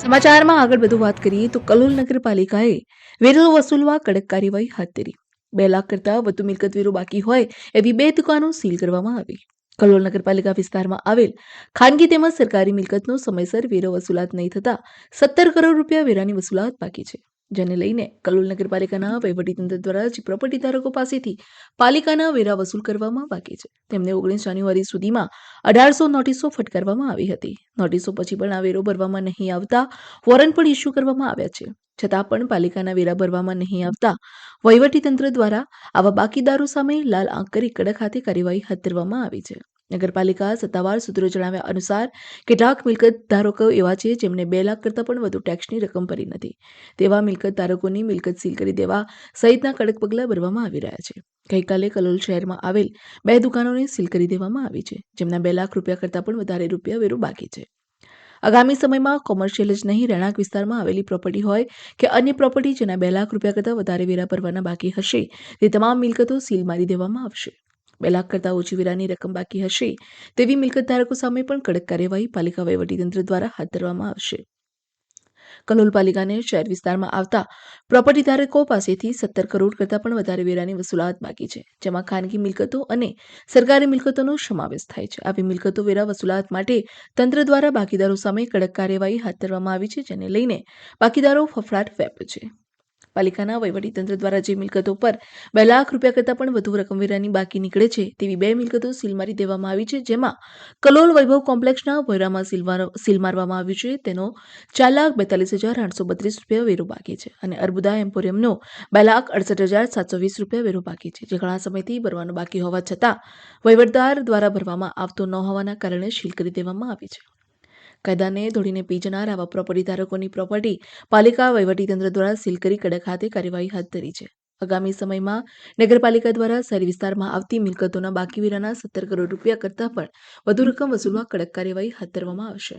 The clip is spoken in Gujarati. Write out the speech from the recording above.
સમાચારમાં આગળ વધુ વાત કરીએ તો કલોલ નગરપાલિકાએ વેરો વસૂલવા કડક કાર્યવાહી હાથ ધરી. બે લાખ કરતાં વધુ મિલકત વેરો બાકી હોય એવી બે દુકાનો સીલ કરવામાં આવી. કલોલ નગરપાલિકા વિસ્તારમાં આવેલ ખાનગી તેમજ સરકારી મિલકતનો સમયસર વેરો વસૂલાત નહીં થતાં સત્તર કરોડ રૂપિયા વેરાની વસૂલાત બાકી છે. જેને લઈને કલોલ નગરપાલિકાના વહીવટીતંત્ર દ્વારા જ પ્રોપર્ટી ધારકો પાસેથી પાલિકાના વેરા વસૂલ કરવામાં બાકી છે. તેમને ઓગણીસ જાન્યુઆરી સુધીમાં અઢારસો નોટિસો ફટકારવામાં આવી હતી. નોટિસો પછી પણ આ વેરો ભરવામાં નહીં આવતા વોરંટ પણ ઇસ્યુ કરવામાં આવ્યા છે. છતાં પણ પાલિકાના વેરા ભરવામાં નહીં આવતા વહીવટીતંત્ર દ્વારા આવા બાકીદારો સામે લાલ આંખ કરી કડક હાથે કાર્યવાહી હાથ ધરવામાં આવી છે. નગરપાલિકા સત્તાવાર સૂત્રો જણાવ્યા અનુસાર, કેટલાક મિલકત ધારકો એવા છે જેમને બે લાખ કરતાં પણ વધુ ટેક્સની રકમ ભરી નથી. તેવા મિલકત ધારકોની મિલકત સીલ કરી દેવા સહિતના કડક પગલાં ભરવામાં આવી રહ્યા છે. ગઈકાલે કલોલ શહેરમાં આવેલ બે દુકાનોને સીલ કરી દેવામાં આવી છે, જેમના બે લાખ રૂપિયા કરતાં પણ વધારે રૂપિયા વેરો બાકી છે. આગામી સમયમાં કોમર્શિયલ જ નહીં, રહેણાંક વિસ્તારમાં આવેલી પ્રોપર્ટી હોય કે અન્ય પ્રોપર્ટી જેના બે લાખ રૂપિયા કરતાં વધારે વેરા ભરવાના બાકી હશે, તે તમામ મિલકતો સીલ મારી દેવામાં આવશે. બે લાખ કરતાં ઓછી વેરાની રકમ બાકી હશે, તેવી મિલકત ધારકો સામે પણ કડક કાર્યવાહી પાલિકા વહીવટીતંત્ર દ્વારા હાથ ધરવામાં આવશે. કલોલ પાલિકાને શહેર વિસ્તારમાં આવતા પ્રોપર્ટી ધારકો પાસેથી સત્તર કરોડ કરતાં પણ વધારે વેરાની વસૂલાત બાકી છે, જેમાં ખાનગી મિલકતો અને સરકારી મિલકતોનો સમાવેશ થાય છે. આવી મિલકતો વેરા વસૂલાત માટે તંત્ર દ્વારા બાકીદારો સામે કડક કાર્યવાહી હાથ ધરવામાં આવી છે, જેને લઈને બાકીદારો ફફડાટ વ્યાપ્યો છે. પાલિકાના વહીવટીતંત્ર દ્વારા જે મિલકતો પર બે લાખ રૂપિયા કરતાં પણ વધુ રકમ વેરાની બાકી નીકળે છે, તેવી બે મિલકતો સીલ મારી દેવામાં આવી છે, જેમાં કલોલ વૈભવ કોમ્પ્લેક્ષના ભોયરામાં સીલ મારવામાં આવ્યું છે, તેનો ચાર લાખ બેતાલીસ હજાર આઠસો બત્રીસ રૂપિયા વેરો બાકી છે અને અર્બુદા એમ્પોરિયમનો બે લાખ અડસઠ હજાર સાતસો વીસ રૂપિયા વેરો બાકી છે, જે ઘણા સમયથી ભરવાનો બાકી હોવા છતાં વહીવટદાર દ્વારા ભરવામાં આવતો ન હોવાના કારણે સીલ કરી દેવામાં આવી છે. કાયદાને ધોળીને પી જનાર આવા પ્રોપર્ટી ધારકોની પ્રોપર્ટી પાલિકા વહીવટીતંત્ર દ્વારા સીલ કરી કડક હાથે કાર્યવાહી હાથ ધરી છે. આગામી સમયમાં નગરપાલિકા દ્વારા શહેરી વિસ્તારમાં આવતી મિલકતોના બાકી વેરાના સત્તર કરોડ રૂપિયા કરતાં પણ વધુ રકમ વસૂલવા કડક કાર્યવાહી હાથ ધરવામાં આવશે.